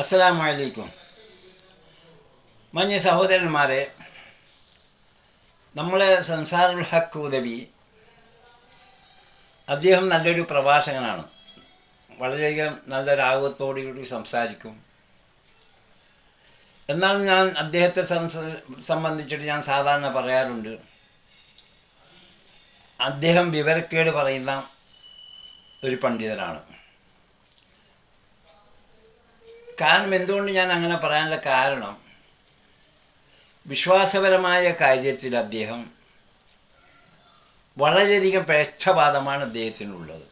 അസ്സലാമു അലൈക്കും മഞ്ഞ സഹോദരന്മാരെ നമ്മളെ സംസാറുൽ ഹക്ക് ഉദവി അദ്ദേഹം നല്ലൊരു പ്രഭാഷകനാണ്. വളരെയധികം നല്ല രാഗത്തോടുകൂടി സംസാരിക്കും. എന്നാൽ ഞാൻ അദ്ദേഹത്തെ സംബന്ധിച്ചിട്ട് ഞാൻ സാധാരണ പറയാറുണ്ട് അദ്ദേഹം വിവരക്കേട് പറയുന്ന ഒരു പണ്ഡിതനാണ്. കാരണം എന്തുകൊണ്ട് ഞാൻ അങ്ങനെ പറയാനുള്ള കാരണം? വിശ്വാസപരമായ കാര്യത്തിൽ അദ്ദേഹം വളരെയധികം പേക്ഷപാതമാണ് അദ്ദേഹത്തിനുള്ളത്.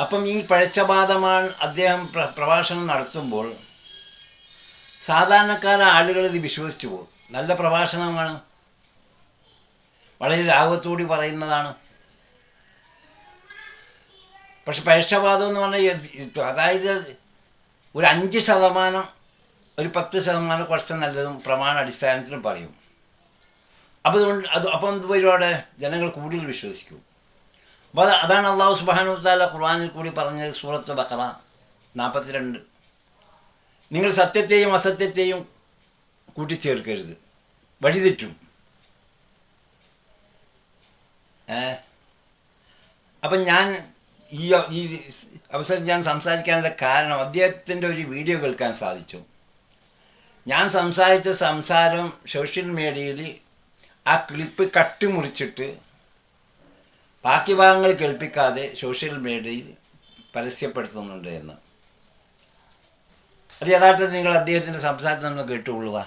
അപ്പം ഈ പഴച്ചപാതമാണ് അദ്ദേഹം പ്ര- പ്രഭാഷണം നടത്തുമ്പോൾ സാധാരണക്കാര ആളുകൾ ഇത് വിശ്വസിച്ചു പോകും. നല്ല പ്രഭാഷണമാണ്. വളരെ രാഗത്തോടി പറയുന്നതാണ്. പക്ഷെ പേഷവാദം എന്ന് പറഞ്ഞാൽ അതായത് ഒരു അഞ്ച് ശതമാനം ഒരു പത്ത് ശതമാനം കുറച്ച് നല്ലതും പ്രമാണ അടിസ്ഥാനത്തിലും പറയും. അപ്പോൾ അതുകൊണ്ട് അത് അപ്പം എന്ത് ജനങ്ങൾ കൂടുതൽ വിശ്വസിക്കും. അപ്പോൾ അത് അതാണ് അള്ളാഹു സുബാനു താല ഖുർആാനിൽ കൂടി പറഞ്ഞത് സൂറത്ത് ബക്കറ നാൽപ്പത്തിരണ്ട് നിങ്ങൾ സത്യത്തെയും അസത്യത്തെയും കൂട്ടിച്ചേർക്കരുത്. വഴിതെറ്റും. അപ്പം ഞാൻ ഈ ഈ അവസരം ഞാൻ സംസാരിക്കാനുള്ള കാരണം അദ്ദേഹത്തിന്റെ ഒരു വീഡിയോ കേൾക്കാൻ സാധിച്ചു. ഞാൻ സംസാരിച്ച സംസാരം സോഷ്യൽ മീഡിയയിൽ ആ ക്ലിപ്പ് കട്ടുമുറിച്ചിട്ട് ബാക്കി ഭാഗങ്ങൾ കേൾപ്പിക്കാതെ സോഷ്യൽ മീഡിയയിൽ പരസ്യപ്പെടുത്തുന്നുണ്ട് എന്ന്. അത് യഥാർത്ഥത്തിൽ നിങ്ങൾ അദ്ദേഹത്തിന്റെ സംസാരത്തിൽ നിന്ന് കേട്ടുകൊള്ളുക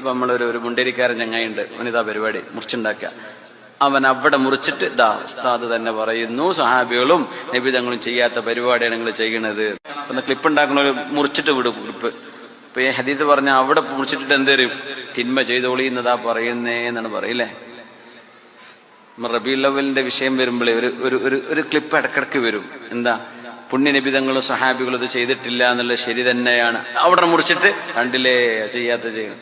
നമ്മളൊരു ഒരു മുണ്ടേരിക്കാരൻ ചങ്ങായിണ്ട് വനിതാ പരിപാടി മുറിച്ചുണ്ടാക്കുക. അവൻ അവിടെ മുറിച്ചിട്ട് ഇതാ ഉസ്താദ് തന്നെ പറയുന്നു സഹാബികളും നബിതങ്ങളും ചെയ്യാത്ത പരിപാടിയാണ് നിങ്ങൾ ചെയ്യണത്. ഒന്ന് ക്ലിപ്പ് ഉണ്ടാക്കണ മുറിച്ചിട്ട് വിടും ക്ലിപ്പ് ഇപ്പൊ ഈ ഹദീദ് പറഞ്ഞ അവിടെ മുറിച്ചിട്ടിട്ട് എന്തേരും തിന്മ ചെയ്തോളി എന്നതാ പറയുന്നേ എന്നാണ് പറയില്ലേ റബി വിഷയം വരുമ്പോഴേ ഒരു ഒരു ഒരു ഒരു ക്ലിപ്പ് ഇടക്കിടക്ക് വരും. എന്താ? പുണ്യനിബിതങ്ങളും സഹാബികളും ഇത് ചെയ്തിട്ടില്ല എന്നുള്ള ശരി തന്നെയാണ്. അവിടെ മുറിച്ചിട്ട് കണ്ടില്ലേ ചെയ്യാത്ത ചെയ്യണം.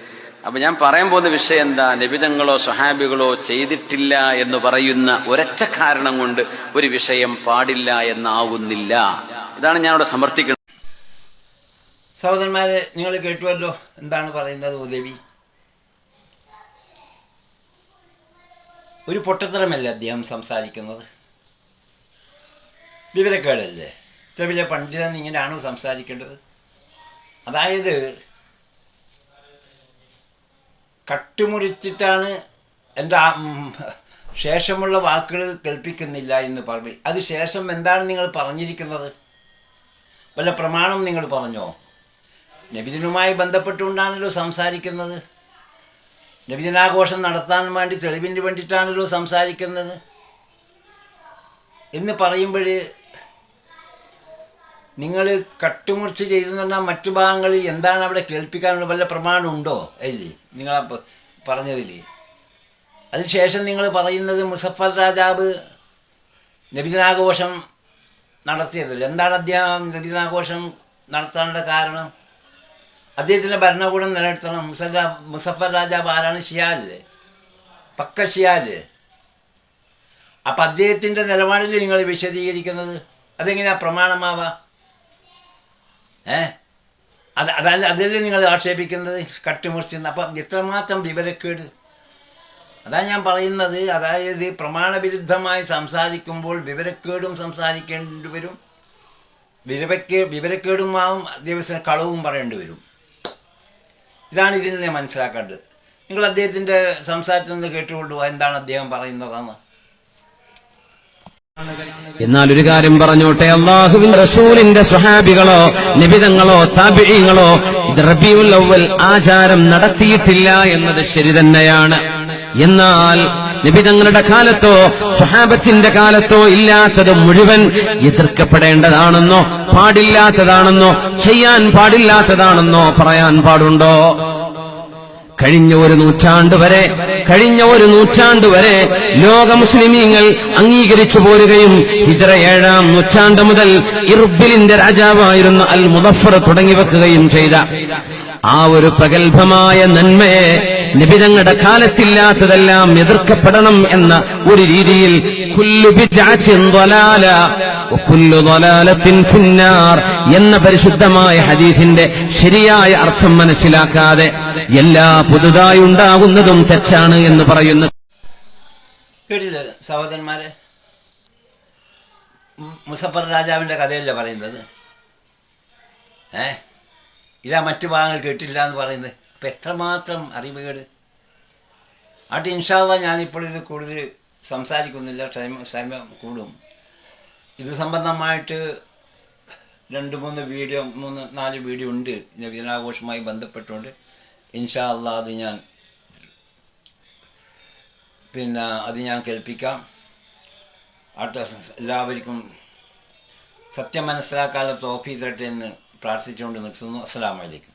അപ്പൊ ഞാൻ പറയാൻ പോകുന്ന വിഷയം എന്താ? നിബിതങ്ങളോ സ്വഹാബികളോ ചെയ്തിട്ടില്ല എന്ന് പറയുന്ന ഒരൊറ്റ കാരണം കൊണ്ട് ഒരു വിഷയം പാടില്ല എന്നാവുന്നില്ല. ഇതാണ് ഞാൻ സമർത്ഥിക്കുന്നത്. സഹോദരന്മാരെ നിങ്ങൾ കേട്ടുവല്ലോ എന്താണ് പറയുന്നത് ഉദവി. ഒരു പൊട്ടത്തരമല്ലേ അദ്ദേഹം സംസാരിക്കുന്നത്? വിവരക്കേടല്ലേ? ഇത്ര വലിയ പണ്ഡിതൻ ഇങ്ങനെയാണോ സംസാരിക്കേണ്ടത്? അതായത് കട്ടുമുറിച്ചിട്ടാണ് എന്റെ ശേഷമുള്ള വാക്കുകൾ കേൾപ്പിക്കുന്നില്ല എന്ന് പറഞ്ഞു അത് ശേഷം എന്താണ് നിങ്ങൾ പറഞ്ഞിരിക്കുന്നത്? വല്ല പ്രമാണം നിങ്ങൾ പറഞ്ഞോ? നബിദിനുമായി ബന്ധപ്പെട്ടുകൊണ്ടാണല്ലോ സംസാരിക്കുന്നത്. നബിദിനാഘോഷം നടത്താൻ വേണ്ടി തെളിവിന് വേണ്ടിയിട്ടാണല്ലോ സംസാരിക്കുന്നത്. എന്ന് പറയുമ്പോൾ നിങ്ങൾ കട്ടുമുറിച്ച് ചെയ്തെന്ന് പറഞ്ഞാൽ മറ്റു ഭാഗങ്ങളിൽ എന്താണ് അവിടെ കേൾപ്പിക്കാനുള്ള വല്ല പ്രമാണം ഉണ്ടോ? അല്ലേ നിങ്ങൾ പറഞ്ഞതിൽ അതിനുശേഷം നിങ്ങൾ പറയുന്നത് മുസഫർ രാജാവ് നബിദിനാഘോഷം നടത്തിയത് എന്താണ് അദ്ദേഹം നബിദിനാഘോഷം നടത്താനുള്ള കാരണം? അദ്ദേഹത്തിന്റെ ഭരണകൂടം നിലനിർത്തണം. മുസഫ മുസഫർ രാജാവ് ആരാണ്? ഷിയാൽ പക്ക ഷിയാൽ. അപ്പം അദ്ദേഹത്തിന്റെ നിലപാടിൽ നിങ്ങൾ വിശദീകരിക്കുന്നത് അതെങ്ങനെയാണ് പ്രമാണമാവാ? ഏ? അത് അതല്ല അതല്ലേ നിങ്ങൾ ആക്ഷേപിക്കുന്നത്? കട്ടുമുറിച്ച് അപ്പം ഇത്രമാത്രം വിവരക്കേട്. അതാണ് ഞാൻ പറയുന്നത്. അതായത് പ്രമാണവിരുദ്ധമായി സംസാരിക്കുമ്പോൾ വിവരക്കേടും സംസാരിക്കേണ്ടി വരും. വിവരക്കേ വിവരക്കേടുമാവും ദിവസം കളവും പറയേണ്ടി വരും. ഇതാണ് ഇതിൽ നിന്ന് മനസ്സിലാക്കേണ്ടത്. നിങ്ങൾ അദ്ദേഹത്തിന്റെ സംസാരത്തിൽ നിന്ന് കേട്ടുകൊണ്ടു എന്താണ് അദ്ദേഹം പറയുന്നതെന്ന്. എന്നാൽ ഒരു കാര്യം പറഞ്ഞോട്ടെ അള്ളാഹുവിന്റെ റസൂലിന്റെ സ്വഹാബികളോ നിബിതങ്ങളോ താപിഴങ്ങളോ റബിയുൽ അവൽ ആചാരം നടത്തിയിട്ടില്ല എന്നത് ശരി തന്നെയാണ്. എന്നാൽ നിബിതങ്ങളുടെ കാലത്തോ സ്വഹാബത്തിന്റെ കാലത്തോ ഇല്ലാത്തത് മുഴുവൻ എതിർക്കപ്പെടേണ്ടതാണെന്നോ പാടില്ലാത്തതാണെന്നോ ചെയ്യാൻ പാടില്ലാത്തതാണെന്നോ പറയാൻ പാടുണ്ടോ? കഴിഞ്ഞ ഒരു നൂറ്റാണ്ട് വരെ കഴിഞ്ഞ ഒരു നൂറ്റാണ്ട് വരെ ലോക മുസ്ലിമീങ്ങൾ അംഗീകരിച്ചു പോരുകയും ഇതര ഏഴാം നൂറ്റാണ്ട് മുതൽ ഇർബിലിന്റെ രാജാവായിരുന്ന അൽ മുദഫർ തുടങ്ങി വെക്കുകയും ചെയ്ത ആ ഒരു പ്രഗത്ഭമായ നന്മയെ നിബിതങ്ങളുടെ കാലത്തില്ലാത്തതെല്ലാം എതിർക്കപ്പെടണം എന്ന ഒരു രീതിയിൽ എന്ന പരിശുദ്ധമായ ഹദീസിന്റെ ശരിയായ അർത്ഥം മനസ്സിലാക്കാതെ എല്ലാ പുതുതായി ഉണ്ടാകുന്നതും തെറ്റാണ് എന്ന് പറയുന്ന. സഹോദരന്മാരെ? മുസഫർ രാജാവിന്റെ കഥയല്ലേ പറയുന്നത്? ഏ? ഇതാ മറ്റു ഭാഗങ്ങൾ കേട്ടില്ല എന്ന് പറയുന്നത്. അപ്പം എത്രമാത്രം അറിവുകേട്? ആട്ട് ഇൻഷാല്ല ഞാനിപ്പോൾ ഇത് കൂടുതൽ സംസാരിക്കുന്നില്ല ടൈം സമയം കൂടും. ഇത് സംബന്ധമായിട്ട് രണ്ട് മൂന്ന് വീഡിയോ മൂന്ന് നാല് വീഡിയോ ഉണ്ട്. ദിനാഘോഷമായി ബന്ധപ്പെട്ടുകൊണ്ട്. ഇൻഷാ അല്ലാ അത് ഞാൻ പിന്നെ അത് ഞാൻ കേൾപ്പിക്കാം. അടുത്ത എല്ലാവർക്കും സത്യം മനസ്സിലാക്കാനുള്ള തോഫി തരട്ടെ എന്ന് പ്രാർത്ഥിച്ചുകൊണ്ട് നിർത്തുന്നു. അസ്സലാമലൈക്കും